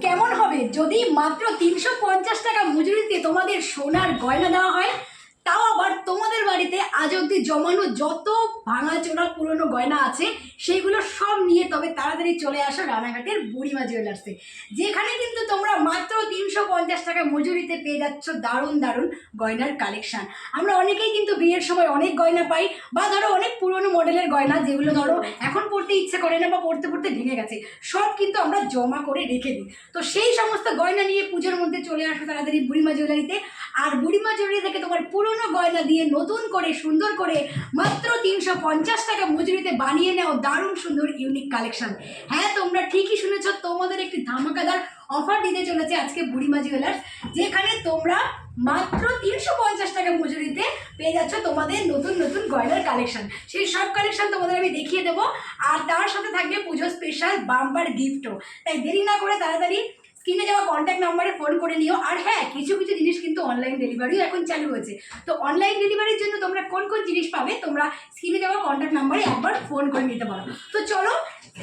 কেমন হবে? যদি মাত্র তিনশো পঞ্চাশ টাকা মজুরিতে তোমাদের সোনার গয়না দেওয়া হয়, তাও আবার তোমাদের বাড়িতে আজ অব্দি জমানো যত ভাঙাচোরা পুরনো গয়না আছে সেইগুলো সব নিয়ে তবে তাড়াতাড়ি চলে আসো রানাঘাটের বুড়িমা জুয়েলার্সে। যেখানে কিন্তু তোমরা মাত্র তিনশো পঞ্চাশ টাকা মজুরিতে পেয়ে যাচ্ছ দারুণ দারুণ গয়নার কালেকশন আমরা অনেকেই কিন্তু বিয়ের সময় অনেক গয়না পাই বা ধরো অনেক পুরনো মডেলের গয়না যেগুলো ধরো এখন পড়তে ইচ্ছে করে না বা পড়তে পড়তে ভেঙে গেছে, সব কিন্তু আমরা জমা করে রেখে দিই। তো সেই সমস্ত গয়না নিয়ে পুজোর মধ্যে চলে আসো তাড়াতাড়ি বুড়িমা জুয়েলারিতে। আর বুড়িমা জুয়েলারি থেকে তোমার পুরনো গয়না দিয়ে নতুন করে সুন্দর করে মাত্র তিনশো পঞ্চাশ টাকা মজুরিতে বানিয়ে নাও দারুণ সুন্দর ইউনিক কালেকশন হ্যাঁ তোমরা ঠিকই শুনেছ, তোমাদের একটি ধামাকাদার অফার দিতে চলেছে আজকে বুড়িমা জুয়েলার্স যেখানে তোমরা মাত্র তিনশো পঞ্চাশ টাকা মজুরিতে পেয়ে যাচ্ছ তোমাদের নতুন নতুন গয়নার কালেকশন সেই সব কালেকশন তোমাদের আমি দেখিয়ে দেবো। আর তার সাথে থাকবে পুজো স্পেশাল বাম্পার গিফটও তাই দেরি না করে তাড়াতাড়ি স্ক্রিনে যাওয়া কন্ট্যাক্ট নাম্বারে ফোন করে নিও। আর হ্যাঁ কিছু কিছু জিনিস কিন্তু অনলাইন ডেলিভারিও এখন চালু হয়েছে। তো অনলাইন ডেলিভারির জন্য তোমরা কোন কোন জিনিস পাবে, তোমরা স্ক্রিনে যাওয়া কন্ট্যাক্ট নাম্বারে একবার ফোন করে নিতে পারো। তো চলো,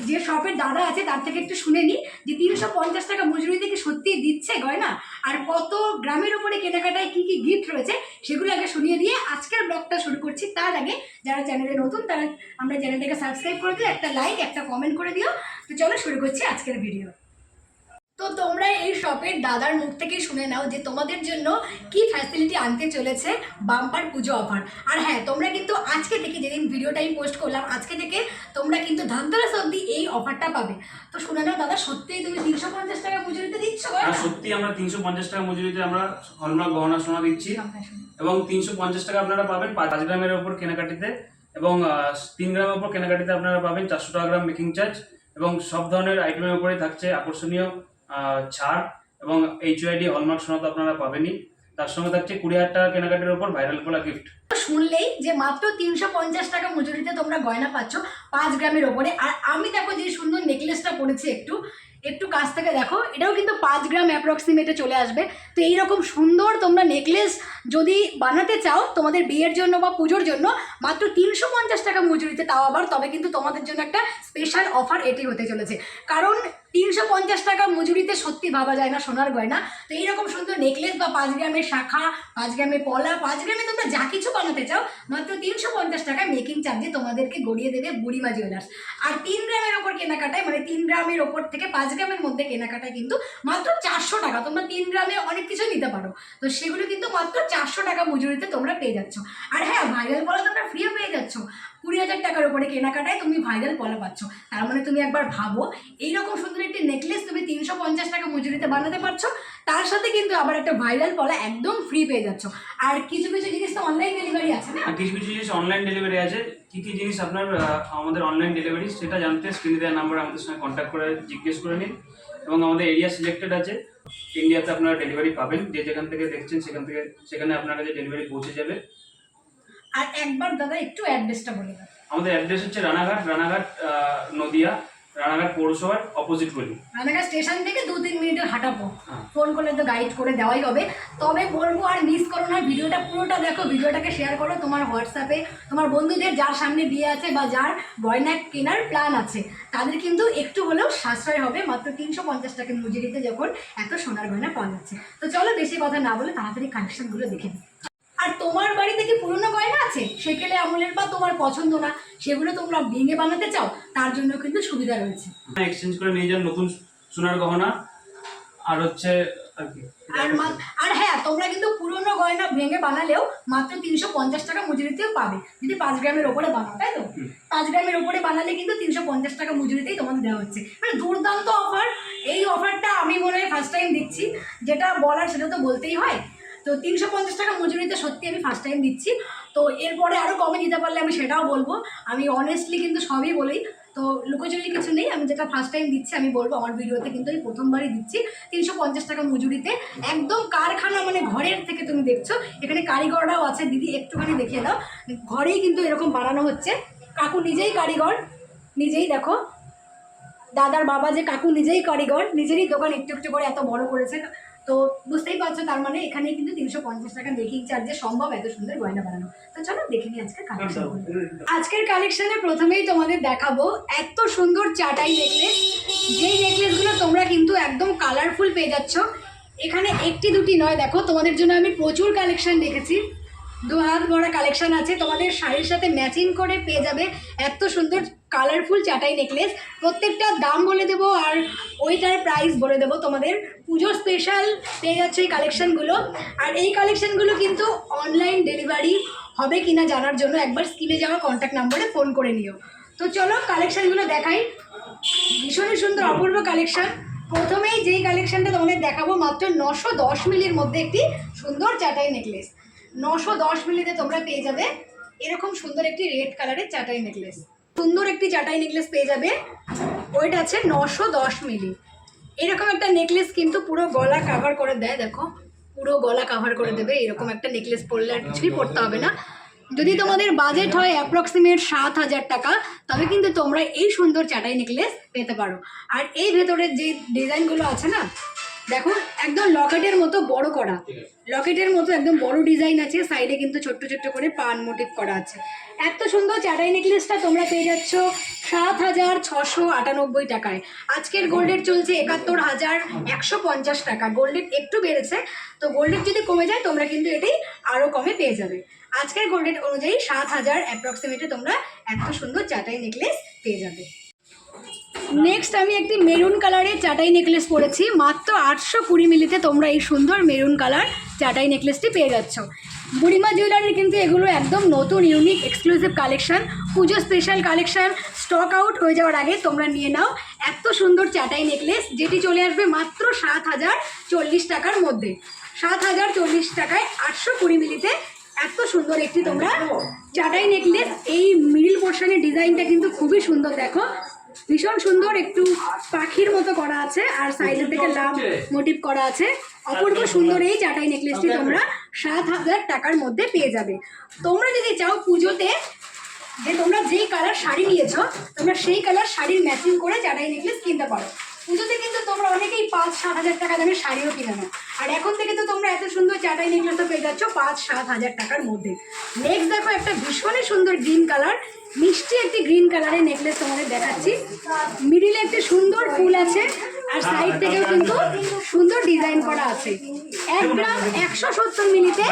যে শপের দাদা আছে, তার থেকে একটু শুনে নিই যে তিনশো পঞ্চাশ টাকা মজুরি কি সত্যিই দিচ্ছে গয়না। আর কত গ্রামের উপরে কেনাকাটায় কী কী গিফট রয়েছে, সেগুলো আগে শুনিয়ে দিয়ে আজকের ব্লগটা শুরু করছি। তার আগে যারা চ্যানেলে নতুন, তারা আমরা চ্যানেলটাকে সাবস্ক্রাইব করে দিও, একটা লাইক একটা কমেন্ট করে দিও। তো চলো, শুরু করছি আজকের ভিডিও তো তোমরা এই শপের দাদার মুখ থেকেই শুনে নাও যে তোমাদের জন্য কি ফ্যাসিলিটি আনতে চলেছে বাম্পার পুজো অফার আর হ্যাঁ তোমরা কিন্তু আজকে থেকে যেদিন ভিডিওটা আমি পোস্ট করলাম, আজকে থেকে তোমরা কিন্তু ধনতেরাস অবধি এই অফারটা পাবে। তো শুনে নাও দাদা, সত্যিই তুমি তিনশো পঞ্চাশ টাকা মজুরিতে দিচ্ছ? সত্যি আমরা তিনশো পঞ্চাশ টাকা মজুরিতে আমরা হলমার্ক গহনা সোনা দিচ্ছি। এবং তিনশো পঞ্চাশ টাকা আপনারা পাবেন পাঁচ গ্রামের ওপর কেনাকাটিতে এবং তিন গ্রামের ওপর কেনাকাটিতে আপনারা পাবেন চারশো টাকা গ্রাম মেকিং চার্জ এবং সব ধরনের আইটেমের উপরে থাকছে আকর্ষণীয় ছাড় এবং এইচ ওয়াইডি হলমার্ক সোনা তো আপনারা পাবেনই। তার সঙ্গে থাকছে কুড়ি হাজার টাকা কেনাকাটির ওপর ভাইরাল করা গিফট শুনলেই যে মাত্র তিনশো পঞ্চাশ টাকা মজুরিতে তোমরা গয়না পাচ্ছ পাঁচ গ্রামের ওপরে। আর আমি দেখো যে সুন্দর নেকলেসটা পরেছি একটু একটু কাছ থেকে দেখো, এটাও কিন্তু পাঁচ গ্রাম অ্যাপ্রক্সিমেটে চলে আসবে। তো এইরকম সুন্দর তোমরা নেকলেস যদি বানাতে চাও তোমাদের বিয়ের জন্য বা পুজোর জন্য, মাত্র তিনশো পঞ্চাশ টাকা মজুরিতে তাও আবার তবে কিন্তু তোমাদের জন্য একটা স্পেশাল অফার এটি হতে চলেছে। কারণ তিনশো পঞ্চাশ টাকা মজুরিতে সত্যি ভাবা যায় না সোনার গয়না। তো এইরকম সুন্দর নেকলেস বা পাঁচ গ্রামের শাখা, পাঁচ গ্রামের পলা, পাঁচ গ্রামে তোমরা যা কিছু বানাতে চাও, মাত্র তিনশো পঞ্চাশ টাকায় মেকিং চার্জে তোমাদেরকে গড়িয়ে দেবে বুড়িমা জুয়েলার্স আর তিন গ্রামের ওপর কেনাকাটায় মানে তিন গ্রামের ওপর থেকে পাঁচ গ্রামের মধ্যে কেনাকাটায় কিন্তু মাত্র চারশো টাকা, তোমরা তিন গ্রামে অনেক কিছু নিতে পারো। তো সেগুলো কিন্তু মাত্র চারশো টাকা মজুরিতে তোমরা পেয়ে যাচ্ছ। আর হ্যাঁ ভাইরাল বলো তোমরা ফ্রিও পেয়ে যাচ্ছ। কুড়ি হাজার টাকার উপরে কেনাকাটায় তুমি ভাইরাল পলা পাচ্ছ। তার মানে তুমি একবার ভাবো, এইরকম সুন্দর একটি নেকলেস তুমি তিনশো পঞ্চাশ টাকা মজুরিতে বানাতে পারছ, তার সাথে কিন্তু আবার একটা ভাইরাল পলা একদম ফ্রি পেয়ে যাচ্ছ। আর কিছু কিছু জিনিস তো অনলাইন ডেলিভারি আছে না? কিছু কিছু জিনিস অনলাইন ডেলিভারি আছে। কি কি জিনিস আপনার আমাদের অনলাইন ডেলিভারি সেটা জানতে স্ক্রিনে দেওয়ার নাম্বার আমাদের সঙ্গে কন্ট্যাক্ট করে জিজ্ঞেস করে নিন। এবং আমাদের এরিয়া সিলেক্টেড আছে। ইন্ডিয়াতে আপনারা ডেলিভারি পাবেন। যে যেখান থেকে দেখছেন সেখান থেকে, সেখানে আপনার কাছে ডেলিভারি পৌঁছে যাবে। আর একবার দাদা একটু অ্যাড্রেসটা বলে দাও। আমাদের অ্যাড্রেস হচ্ছে রানাঘাট রানাঘাট নদিয়া রানাঘাট পৌরসভার অপোজিট গলি। রানাঘাট স্টেশন থেকে দু তিন মিনিটের হাঁটাবো। হ্যাঁ। ফোন করলে তো গাইড করে দেওয়াই হবে। তবে বলব আর মিস করো না ভিডিওটা পুরোটা দেখো ভিডিওটাকে শেয়ার করো। তোমার হোয়াটসঅ্যাপে তোমার বন্ধুদের যার সামনে বিয়ে আছে বা যার গয়না কেনার প্ল্যান আছে তাদের কিন্তু একটু হলেও সাশ্রয় হবে। মাত্র তিনশো পঞ্চাশ টাকা মজুরিতে যখন এত সোনার গয়না পাওয়া যাচ্ছে। তো চলো বেশি কথা না বলে তাড়াতাড়ি কালেকশনগুলো দেখে নিই। আর তোমার বাড়িতে কি পুরনো গয়না আছে? সেকেলে আমলের বা তোমার পছন্দ না সেগুলো তোমরা ভেঙে বানাতে চাও তার জন্য কিন্তু সুবিধা রয়েছে। এক্সচেঞ্জ করে নিয়ে যান নতুন সোনার গহনা। আর হচ্ছে আর আর হ্যাঁ তোমরা কিন্তু পুরনো গয়না ভেঙে বানালেও মাত্র তিনশো পঞ্চাশ টাকা মজুরিতেও পাবে। যদি পাঁচ গ্রামের ওপরে বানাও তাই তো? পাঁচ গ্রামের ওপরে বানালে কিন্তু তিনশো পঞ্চাশ টাকা মজুরিতেই তোমাদের দেওয়া হচ্ছে। মানে দুর্দান্ত অফার এই অফারটা আমি মনে হয় ফার্স্ট টাইম দিচ্ছি যেটা বলার সেটা তো বলতেই হয়। তো তিনশো পঞ্চাশ টাকা মজুরিতে সত্যি আমি ফার্স্ট টাইম দিচ্ছি। তো এরপরে আরও কমে দিতে পারলে আমি সেটাও বলব। আমি অনেস্টলি কিন্তু সবই বলি। তো লুকোচুরি কিছু নেই, আমি যেটা ফার্স্ট টাইম দিচ্ছি, আমি বলব আমার ভিডিওতে কিন্তু আমি প্রথমবারই দিচ্ছি তিনশো পঞ্চাশ টাকা মজুরিতে। একদম কারখানা মানে ঘরের থেকে তুমি দেখছ। এখানে কারিগররাও আছে, দিদি একটুখানি দেখিয়ে দাও। ঘরেই কিন্তু এরকম বানানো হচ্ছে। কাকু নিজেই কারিগর, নিজেই দেখো। দাদার বাবা যে কাকু নিজেই কারিগর, নিজেরই দোকান একটু একটু করে এত বড় করেছে। তো বুঝতেই পারছ তার মানে এখানে কিন্তু তিনশো পঞ্চাশ টাকা মেকিং চার্জে সম্ভব এত সুন্দর গয়না বানানো। তো চলো দেখে নিই আজকের কালেকশন আজকের কালেকশনে প্রথমেই তোমাদের দেখাবো এত সুন্দর চাটাই নেকলেস যেই নেকলেসগুলো তোমরা কিন্তু একদম কালারফুল পেয়ে যাচ্ছ। এখানে একটি দুটি নয় দেখো তোমাদের জন্য আমি প্রচুর কালেকশন দেখেছি। দু হাত ভরা কালেকশন আছে তোমাদের শাড়ির সাথে ম্যাচিং করে পেয়ে যাবে এত সুন্দর কালারফুল চাটাই নেকলেস প্রত্যেকটা দাম বলে দেবো আর ওইটার প্রাইস বলে দেবো তোমাদের। পুজোর স্পেশাল পেয়ে যাচ্ছে এই কালেকশানগুলো আর এই কালেকশানগুলো কিন্তু অনলাইন ডেলিভারি হবে কিনা জানার জন্য একবার স্ক্রিনে যাওয়া কন্ট্যাক্ট নাম্বারে ফোন করে নিও। তো চলো কালেকশানগুলো দেখাই। ভীষণই সুন্দর অপূর্ব কালেকশান প্রথমেই যেই কালেকশানটা তোমাদের দেখাবো মাত্র নশো দশ মিলির মধ্যে একটি সুন্দর চাটাই নেকলেস নশো দশ মিলিতে তোমরা পেয়ে যাবে। এরকম সুন্দর একটি রেড কালারের চাটাই নেকলেস সুন্দর একটি চাটাই নেকলেস পেয়ে যাবে। ওইটা আছে নশো দশ মিলি। এরকম একটা নেকলেস কিন্তু পুরো গলা কাভার করে দেয়, দেখো। পুরো গলা কাভার করে দেবে, এরকম একটা নেকলেস পরলে আর কিছুই পরতে হবে না। যদি তোমাদের বাজেট হয় অ্যাপ্রক্সিমেট সাত হাজার টাকা, তবে কিন্তু তোমরা এই সুন্দর চাটাই নেকলেস পেতে পারো। আর এই ভেতরের যে ডিজাইনগুলো আছে না দেখো একদম লকেটের মতো বড় করা। লকেটের মতো একদম বড় ডিজাইন আছে সাইডে কিন্তু ছোট্ট ছোট্ট করে পান মোটিভ করা আছে। এত সুন্দর চাটাই নেকলেসটা তোমরা পেয়ে যাচ্ছ সাত হাজার ছশো আটানব্বই টাকায়। আজকের গোল্ডের চলছে একাত্তর হাজার একশো পঞ্চাশ টাকা। গোল্ডের একটু বেড়েছে তো গোল্ডের যদি কমে যায় তোমরা কিন্তু এটাই আরও কমে পেয়ে যাবে। আজকের গোল্ডের অনুযায়ী সাত হাজার অ্যাপ্রক্সিমেটে তোমরা এত সুন্দর চাটাই নেকলেস পেয়ে যাবে। নেক্সট আমি একটি মেরুন কালারের চাটাই নেকলেস পরেছি। মাত্র আটশো কুড়ি মিলিতে তোমরা এই সুন্দর মেরুন কালার চাটাই নেকলেসটি পেয়ে যাচ্ছ। বুড়িমা জুয়েলারির কিন্তু এগুলো একদম নতুন unique exclusive collection Pujo special collection stock out হয়ে যাওয়ার আগে তোমরা নিয়ে নাও। এত সুন্দর চাটাই নেকলেস যেটি চলে আসবে মাত্র সাত হাজার চল্লিশ টাকার মধ্যে। সাত হাজার চল্লিশ টাকায় আটশো কুড়ি মিলিতে এত সুন্দর একটি তোমরা চাটাই নেকলেস এই মিডিল পোর্শনের ডিজাইনটা কিন্তু খুবই সুন্দর, দেখো। ভীষণ সুন্দর একটু পাখির মতো করা আছে, আর সাইডের থেকে লাভ মোটিভ করা আছে। অপূর্ব সুন্দর এই চাটাই নেকলেসটি তোমরা সাত হাজার টাকার মধ্যে পেয়ে যাবে। তোমরা যদি চাও পুজোতে যে তোমরা যেই কালার শাড়ি নিয়েছো, তোমরা সেই কালার শাড়ির ম্যাচিং করে চাটাই নেকলেস কিনতে পারো। পুজোতে কিন্তু তোমরা অনেকেই পাঁচ, সাত হাজার টাকা দামের শাড়িও কিনে নাও। আর এখন থেকে তো তোমরা এত সুন্দর চাটাই নেকলেসও পেয়ে যাচ্ছ পাঁচ, সাত হাজার টাকার মধ্যে। নেক্সট দেখো একটা ভীষণই সুন্দর গ্রিন কালার মিষ্টি একটি গ্রিন কালারের নেকলেস তোমাদের দেখাচ্ছি। মিডিলে একটি সুন্দর ফুল আছে, আর সাইড থেকেও কিন্তু সুন্দর ডিজাইন করা আছে। এক গ্রাম একশো সত্তর মিলিতে?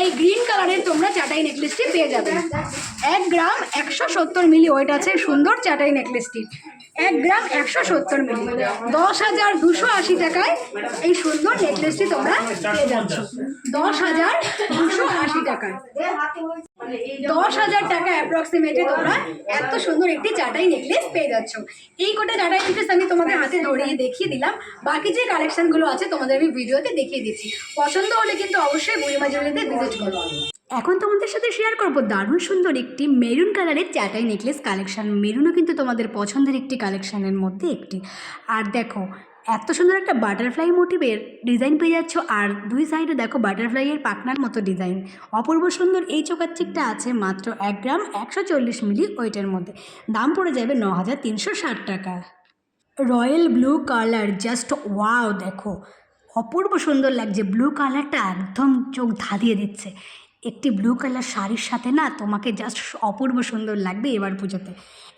এই গ্রিন কালারের তোমরা চাটাই নেকলেসটি পেয়ে যাবে। এক গ্রাম একশো সত্তর মিলি ওয়েট আছে সুন্দর চাটাই নেকলেসটি এক গ্রাম একশো সত্তর মিলি। দশ হাজার দুশো আশি টাকায় এই সুন্দর নেকলেসটি তোমরা পেয়ে যাচ্ছ। দশ হাজার দুশো আশি টাকায়। দশ হাজার টাকা অ্যাপ্রক্সিমেটে তোমরা এত সুন্দর একটি চাটাই নেকলেস পেয়ে যাচ্ছ। এই কোটা চাটাই নেকলেস আমি তোমাদের হাতে ধরিয়ে দেখিয়ে দিলাম। বাকি যে কালেকশনগুলো আছে তোমাদের আমি ভিডিওতে দেখিয়ে দিচ্ছি। পছন্দ হলে কিন্তু অবশ্যই বুড়িমা জুয়েলারিতে ভিজিট করো। এখন তোমাদের সাথে শেয়ার করব দারুণ সুন্দর একটি মেরুন কালারের চাটাই নেকলেস কালেকশন মেরুনও কিন্তু তোমাদের পছন্দের একটি কালেকশনের মধ্যে একটি। আর দেখো এত সুন্দর একটা বাটারফ্লাই মোটিভের ডিজাইন পেয়ে যাচ্ছ, আর দুই সাইডে দেখো বাটারফ্লাইয়ের পাখনার মতো ডিজাইন। অপূর্ব সুন্দর এই চোকাচ্চিকটা আছে মাত্র এক গ্রাম একশো চল্লিশ মিলি ওয়েটের মধ্যে। দাম পড়ে যাবে ন হাজার তিনশো ষাট টাকা। Royal blue colour, just wow, দেখো। অপূর্ব সুন্দর লাগছে, ব্লু কালারটা একদম চোখ ধাঁধিয়ে দিচ্ছে। একটি ব্লু কালার শাড়ির সাথে না তোমাকে জাস্ট অপূর্ব সুন্দর লাগবে এবার পুজোতে।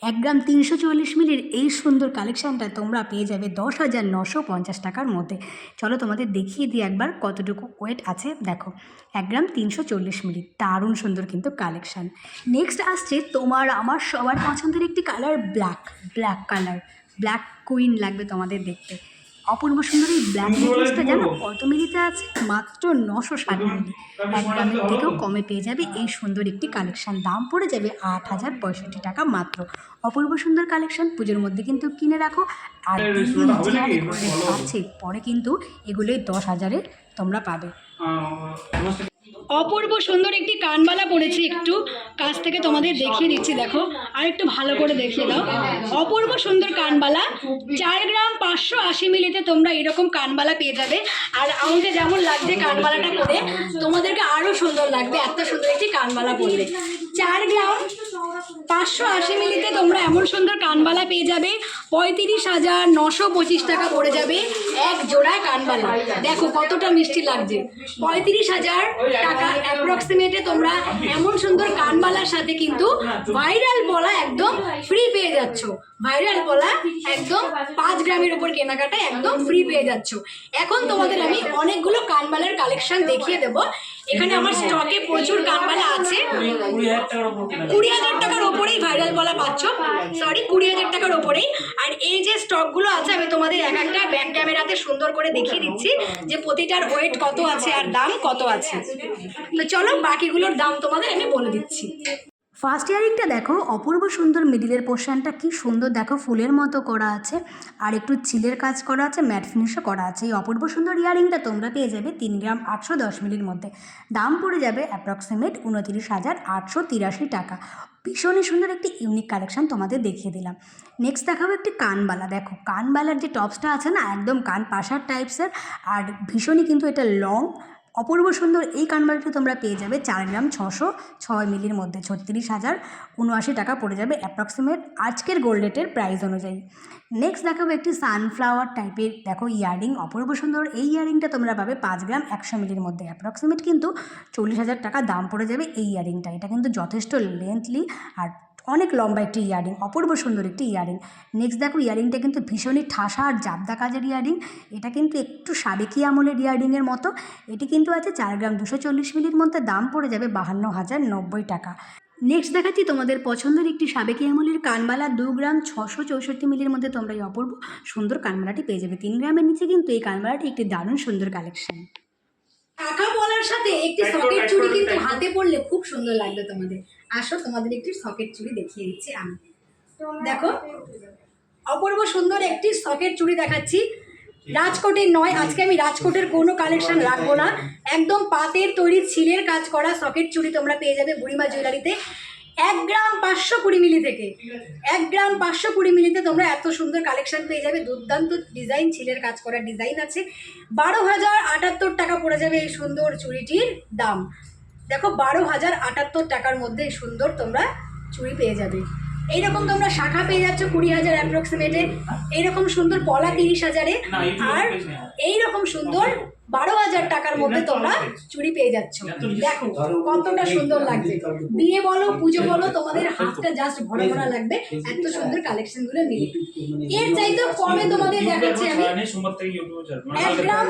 এক গ্রাম তিনশো চল্লিশ মিলির এই সুন্দর কালেকশানটা তোমরা পেয়ে যাবে দশ হাজার নশো পঞ্চাশ টাকার মধ্যে। চলো তোমাদের দেখিয়ে দিই একবার কতটুকু ওয়েট আছে। দেখো, এক গ্রাম তিনশো চল্লিশ মিলি, দারুণ সুন্দর কিন্তু কালেকশান নেক্সট আসছে তোমার আমার সবার পছন্দের একটি colour black black colour black queen লাগবে তোমাদের দেখতে। অপূর্ব সুন্দরী এই ব্ল্যাক নেকলেসটা জানো? কত মিলিতে আছে মাত্র নশো ষাট মিলি এক গ্রামের থেকেও কমে পেয়ে যাবে এই সুন্দর একটি কালেকশন দাম পড়ে যাবে আট হাজার পঁয়ষট্টি টাকা মাত্র। অপূর্ব সুন্দর কালেকশন পুজোর মধ্যে কিন্তু কিনে রাখো। আর গোল্ডের পরে কিন্তু এগুলোই দশ হাজারে তোমরা পাবে। অপূর্ব সুন্দর একটি কানবালা পড়েছি একটু। কাছ থেকে তোমাদের দেখিয়ে দিচ্ছি, দেখো। আর একটু ভালো করে দেখিয়ে দাও। অপূর্ব সুন্দর কানবালা চার গ্রাম পাঁচশো আশি মিলিতে তোমরা এরকম কানবালা পেয়ে যাবে। আর আমাকে যেমন লাগছে কানবালাটা করে তোমাদেরকে আরও সুন্দর লাগবে, এত সুন্দর একটি কানবালা পরবে চার গ্রাম পাঁচশো আশি মিলিতে তোমরা এমন সুন্দর কানবালা পেয়ে যাবে। পঁয়ত্রিশ হাজার নশো পঁচিশ টাকা পড়ে যাবে এক জোড়া কানবালা। দেখো কতটা মিষ্টি লাগছে। পঁয়ত্রিশ হাজার টাকা অ্যাপ্রক্সিমেটে তোমরা এমন সুন্দর কানবালার সাথে কিন্তু ভাইরাল বলা একদম ফ্রি পেয়ে যাচ্ছ। ভাইরাল বলা একদম পাঁচ গ্রামের উপর কেনাকাটা একদম ফ্রি পেয়ে যাচ্ছ। এখন তোমাদের আমি অনেকগুলো কানবালার কালেকশন দেখিয়ে দেবো। এখানে আমার স্টকে প্রচুর কানবালা আছে। কুড়ি হাজার টাকার উপর কুড়ি হাজার টাকার ওপরেই ভাইরাল বলা পাচ্ছ। সরি কুড়ি হাজার টাকার ওপরেই আর এই যে স্টকগুলো আছে আমি তোমাদের এক একটা ব্যাক ক্যামেরাতে সুন্দর করে দেখিয়ে দিচ্ছি যে প্রতিটার ওয়েট কত আছে আর দাম কত আছে। তো চলো বাকিগুলোর দাম তোমাদের আমি বলে দিচ্ছি। ফার্স্ট ইয়ারিংটা দেখো, অপূর্ব সুন্দর মিডিলের পোর্শনটা কি সুন্দর দেখো, ফুলের মতো করা আছে। আর একটু চিলের কাজ করা আছে ম্যাট ফিনিশও করা আছে। এই অপূর্ব সুন্দর ইয়ারিংটা তোমরা পেয়ে যাবে তিন গ্রাম আটশো দশ মিলির মধ্যে। দাম পড়ে যাবে অ্যাপ্রক্সিমেট উনতিরিশ হাজার আটশো তিরাশি টাকা। ভীষণই সুন্দর একটি ইউনিক কালেকশন তোমাদের দেখিয়ে দিলাম। নেক্সট দেখাবো একটি কানবালা। দেখো, কানবালার যে টপসটা আছে না, একদম কান পাশার টাইপসের আর ভীষণই কিন্তু এটা লং অপূর্ব সুন্দর এই কানবালাটি তোমরা পেয়ে যাবে চার গ্রাম ছশো ছয় মিলির মধ্যে, ছত্রিশ হাজার উনআশি টাকা পড়ে যাবে অ্যাপ্রক্সিমেট আজকের গোল্ড রেটের প্রাইস অনুযায়ী। নেক্সট দেখাবো একটি সানফ্লাওয়ার টাইপের দেখো ইয়ারিং অপূর্ব সুন্দর। এই ইয়ারিংটা তোমরা পাবে পাঁচ গ্রাম একশো মিলির মধ্যে অ্যাপ্রক্সিমেট কিন্তু চল্লিশ হাজার টাকা দাম পড়ে যাবে এই ইয়ারিংটা এটা কিন্তু যথেষ্ট লেন্থলি আর অনেক লম্বা একটি ইয়ারিং, অপূর্ব সুন্দর একটি ইয়ারিং। নেক্সট দেখো, ইয়ারিংটা কিন্তু ভীষণই ঠাসা আর জাবদা কাজের ইয়ারিং। এটা কিন্তু একটু সাবেকি আমলের ইয়ারিংয়ের মতো। এটি কিন্তু আছে চার গ্রাম দুশো চল্লিশ মিলির মধ্যে দাম পড়ে যাবে বাহান্ন হাজার নব্বই টাকা। নেক্সট দেখাচ্ছি তোমাদের পছন্দের একটি সাবেকি আমলের কানবালা দু গ্রাম ছশো চৌষট্টি মিলির মধ্যে তোমরা এই অপূর্ব সুন্দর কানবালাটি পেয়ে যাবে। তিন গ্রামের নিচে কিন্তু এই কানবালাটি একটি দারুণ সুন্দর কালেকশন টাকা বলার সাথে একটি সকেট চুড়ি কিন্তু হাতে পড়লে খুব সুন্দর লাগল তোমাদের। আসো তোমাদের একটি সকেট চুড়ি দেখিয়ে দিচ্ছি আমি। দেখো অপূর্ব সুন্দর একটি সকেট চুড়ি দেখাচ্ছি। রাজকোটের নয় আজকে আমি রাজকোটের কোনো কালেকশন রাখব না। একদম পাতের তৈরি ছিলের কাজ করা সকেট চুড়ি তোমরা পেয়ে যাবে বুড়িমা জুয়েলারিতে এক গ্রাম পাঁচশো কুড়ি মিলি থেকে। এক গ্রাম পাঁচশো কুড়ি মিলিতে তোমরা এত সুন্দর কালেকশন পেয়ে যাবে। দুর্দান্ত ডিজাইন ছিলের কাজ করা ডিজাইন আছে। বারো হাজার আটাত্তর টাকা পড়ে যাবে এই সুন্দর চুড়িটির দাম। দেখো বারো হাজার আটাত্তর টাকার মধ্যে এই সুন্দর তোমরা চুড়ি পেয়ে যাবে। এইরকম তোমরা শাখা পেয়ে যাচ্ছ কুড়ি হাজার অ্যাপ্রক্সিমেটে এইরকম সুন্দর পলা তিরিশ হাজারে। আর এইরকম সুন্দর বারো হাজার টাকার মধ্যে তোমরা চুড়ি পেয়ে যাচ্ছ। দেখো কতটা সুন্দর লাগছে। বিয়ে বলো পুজো বলো তোমাদের হাতটা জাস্ট ভরা ভরা লাগবে। এত সুন্দর কালেকশনগুলো নিয়ে এর চাইতেও কমে তোমাদের দেখাচ্ছি আমি? ছাড়বো এক গ্রাম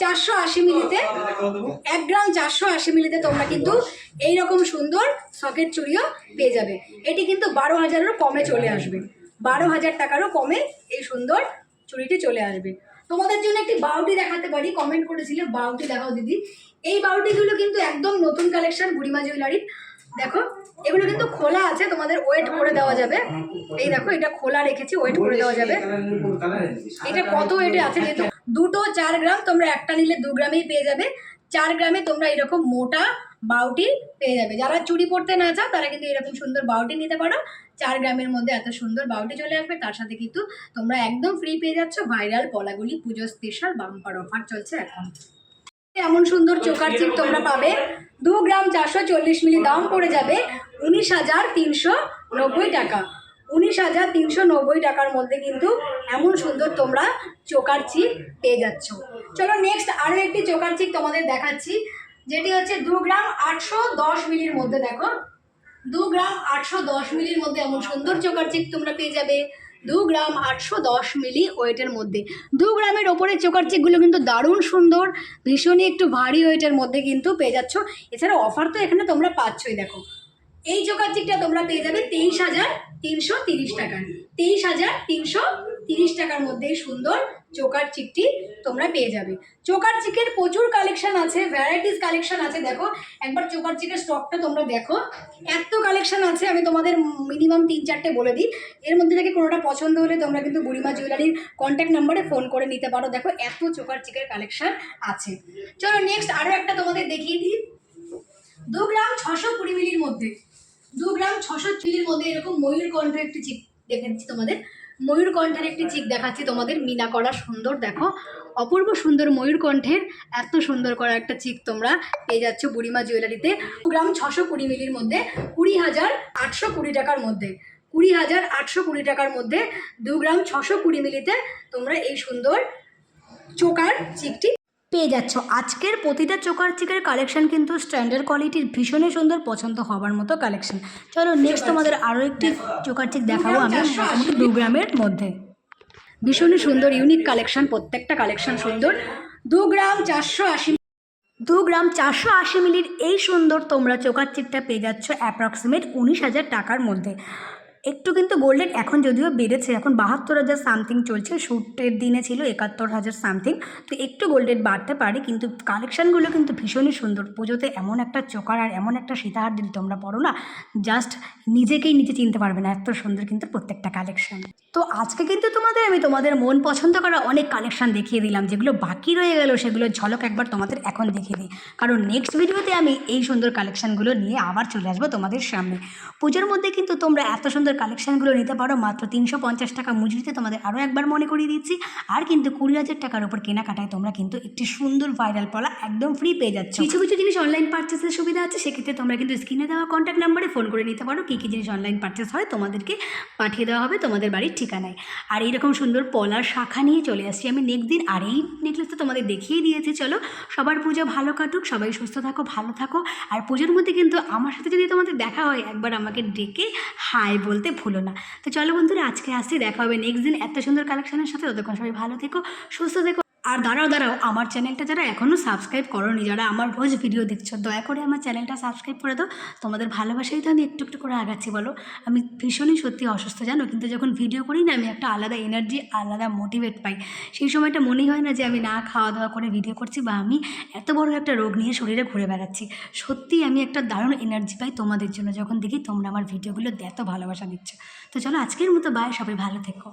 চারশো আশি মিলিতে এক গ্রাম চারশো আশি মিলিতে তোমরা কিন্তু এইরকম সুন্দর সকেট চুড়িও পেয়ে যাবে। এটি কিন্তু বারো হাজারেরও কমে চলে আসবে। বারো হাজার টাকারও কমে এই সুন্দর চুড়িটি চলে আসবে। তোমাদের জন্য একটি বাউটি দেখাতে পারি কমেন্ট করেছিলে বাউটি দেখাও দিদি। এই বাউটিগুলো কিন্তু একদম নতুন কালেকশন বুড়িমা জুয়েলারির দেখো এগুলো কিন্তু খোলা আছে তোমাদের ওয়েট করে দেওয়া যাবে। এই দেখো এটা খোলা রেখেছি ওয়েট করে দেওয়া যাবে। এটা কত ওয়েটে আছে যেহেতু? দুটো চার গ্রাম তোমরা একটা নিলে দু গ্রামেই পেয়ে যাবে। চার গ্রামে তোমরা এরকম মোটা বাউটি পেয়ে যাবে। যারা চুড়ি পড়তে না চাও, তারা কিন্তু এরকম সুন্দর বাউটি নিতে পারো। চার গ্রামের মধ্যে এত সুন্দর বাউটি চলে আসবে, তার সাথে কিন্তু তোমরা একদম ফ্রি পেয়ে যাচ্ছ ভাইরাল পলাগুলি পুজো স্পেশাল বাম্পার অফার চলছে এখন। এমন সুন্দর চোকার চিপ তোমরা পাবে। দু গ্রাম চারশো চল্লিশ মিলি দাম পড়ে যাবে উনিশ হাজার তিনশো নব্বই টাকা। উনিশ হাজার তিনশো নব্বই টাকার মধ্যে কিন্তু এমন সুন্দর তোমরা চোকার চিপ পেয়ে যাচ্ছ। চলো নেক্সট আরও একটি চোকার চিপ তোমাদের দেখাচ্ছি, যেটি হচ্ছে দু গ্রাম আটশো দশ মিলির মধ্যে দেখো। দু গ্রাম আটশো দশ মিলির মধ্যে এমন সুন্দর চোকার চিপ তোমরা পেয়ে যাবে। দু গ্রাম আটশো দশ মিলি ওয়েটের মধ্যে। দু গ্রামের ওপরে চোকার চিপগুলো কিন্তু দারুণ সুন্দর, ভীষণই একটু ভারী ওয়েটের মধ্যে কিন্তু পেয়ে যাচ্ছ। এছাড়া অফার তো এখানে তোমরা পাচ্ছই, দেখো। এই চিপটা তোমরা পেয়ে যাবে তেইশ হাজার তিনশো তিরিশ টাকা তেইশ হাজার তিনশো তিরিশ টাকার মধ্যে সুন্দর চোকার চিকটি তোমরা পেয়ে যাবে। চোকার চিকের প্রচুর কালেকশন আছে, ভ্যারাইটিস কালেকশন আছে। দেখো, একবার চোকার চিকের স্টকটা তোমরা দেখো। এত কালেকশন আছে, আমি তোমাদের মিনিমাম তিন চারটে বলে দিই। এর মধ্যে থেকে কোনোটা পছন্দ হলে তোমরা কিন্তু বুড়িমা জুয়েলারির কন্ট্যাক্ট নাম্বারে ফোন করে নিতে পারো। দেখো, এত চোকার চিকের কালেকশন আছে। চলো নেক্সট আরও একটা তোমাদের দেখিয়ে দিই। দু গ্রাম ছশো কুড়ি মিলির মধ্যে। দু গ্রাম ছশো চিলির মধ্যে এরকম ময়ূর কণ্ঠের একটি চিক দেখে দিচ্ছি তোমাদের ময়ূরকণ্ঠের একটি চিক দেখাচ্ছি তোমাদের। মিনা করা সুন্দর, দেখো। অপূর্ব সুন্দর ময়ূরকণ্ঠের এত সুন্দর করা একটা চিক তোমরা পেয়ে যাচ্ছ বুড়িমা জুয়েলারিতে। দু গ্রাম ছশো কুড়ি মিলির মধ্যে কুড়ি হাজার আটশো কুড়ি টাকার মধ্যে, কুড়ি হাজার আটশো কুড়ি টাকার মধ্যে দু গ্রাম ছশো কুড়ি মিলিতে তোমরা এই সুন্দর চোকার চিকটি পেয়ে যাচ্ছ। আজকের প্রতিটা চোকার চিকের কালেকশন কিন্তু স্ট্যান্ডার্ড কোয়ালিটির ভীষণই সুন্দর, পছন্দ হবার মতো কালেকশন চলো নেক্সট তোমাদের আরও একটি চোকার চিক দেখাবো আমি দু গ্রামের মধ্যে। ভীষণই সুন্দর ইউনিক কালেকশন প্রত্যেকটা কালেকশন সুন্দর। দু গ্রাম চারশো আশি দু গ্রাম চারশো আশি মিলির এই সুন্দর তোমরা চোকার চিকটা পেয়ে যাচ্ছ অ্যাপ্রক্সিমেট উনিশ হাজার টাকার মধ্যে। একটু কিন্তু গোল্ডেন এখন যদিও বেড়েছে, এখন বাহাত্তর হাজার সামথিং চলছে শ্যুটের দিনে ছিল একাত্তর হাজার সামথিং তো একটু গোল্ডেন বাড়তে পারে, কিন্তু কালেকশানগুলো কিন্তু ভীষণই সুন্দর, পুজোতে এমন একটা চোকার আর এমন একটা সীতাহার যদি তোমরা পড়ো না জাস্ট নিজেকেই নিজে চিনতে পারবে না, এত সুন্দর কিন্তু প্রত্যেকটা কালেকশন তো আজকে কিন্তু তোমাদের, আমি তোমাদের মন পছন্দ করা অনেক কালেকশান দেখিয়ে দিলাম, যেগুলো বাকি রয়ে গেল, সেগুলোর ঝলক একবার তোমাদের এখন দেখিয়ে দিই। কারণ নেক্সট ভিডিওতে আমি এই সুন্দর কালেকশানগুলো নিয়ে আবার চলে আসব তোমাদের সামনে। পুজোর মধ্যে কিন্তু তোমরা এত সুন্দর কালেকশনগুলো নিতে পারো। মাত্র তিনশো পঞ্চাশ টাকা মজুরিতে তোমাদের আরও একবার মনে করিয়ে দিচ্ছি। আর কিন্তু কুড়ি হাজার টাকার উপর কেনাকাটায় তোমরা কিন্তু একটি সুন্দর ভাইরাল পলা একদম ফ্রি পেয়ে যাচ্ছ। কিছু কিছু জিনিস অনলাইন পার্চেসের সুবিধা আছে, সেক্ষেত্রে তোমরা কিন্তু স্ক্রিনে দেওয়া কন্ট্যাক্ট নাম্বারে ফোন করে নিতে পারো। কী কী জিনিস অনলাইন পার্চেস হয় তোমাদেরকে পাঠিয়ে দেওয়া হবে তোমাদের বাড়ির ঠিকানায়। আর এইরকম সুন্দর পলার শাখা নিয়ে চলে আসছি আমি নেক্সট দিন। আর এই নেকলেসটা তোমাদের দেখিয়ে দিয়েছি, চলো। সবার পুজো ভালো কাটুক, সবাই সুস্থ থাকো, ভালো থাকো। আর পুজোর মধ্যে কিন্তু আমার সাথে যদি তোমাদের দেখা হয়, একবার আমাকে ডেকে হাই বলতে ভুলো না। তো চলো বন্ধুরা, আজকে আসছি, দেখা হবে নেক্সট দিন। এত সুন্দর কালেকশনের সাথে। ততক্ষণ সবাই ভালো থেকো, সুস্থ থেকো। আর দাঁড়াও দাঁড়াও, আমার চ্যানেলটা যারা এখনও সাবস্ক্রাইব করোনি, যারা আমার রোজ ভিডিও দেখছ, দয়া করে আমার চ্যানেলটা সাবস্ক্রাইব করে দাও। তোমাদের ভালোবাসাই তো আমি একটু একটু করে আগাচ্ছি, বলো। আমি ভীষণই সত্যি অসুস্থ, জানো? কিন্তু যখন ভিডিও করি না, আমি একটা আলাদা এনার্জি আলাদা মোটিভেট পাই। সেই সময়টা মনেই হয় না যে আমি না খাওয়া দাওয়া করে ভিডিও করছি বা আমি এত বড় একটা রোগ নিয়ে শরীরে ঘুরে বেড়াচ্ছি। সত্যি আমি একটা দারুণ এনার্জি পাই তোমাদের জন্য, যখন দেখি তোমরা আমার ভিডিওগুলো এত ভালোবাসা দিচ্ছ। তো চলো, আজকের মতো বাই সবাই ভালো থেকো।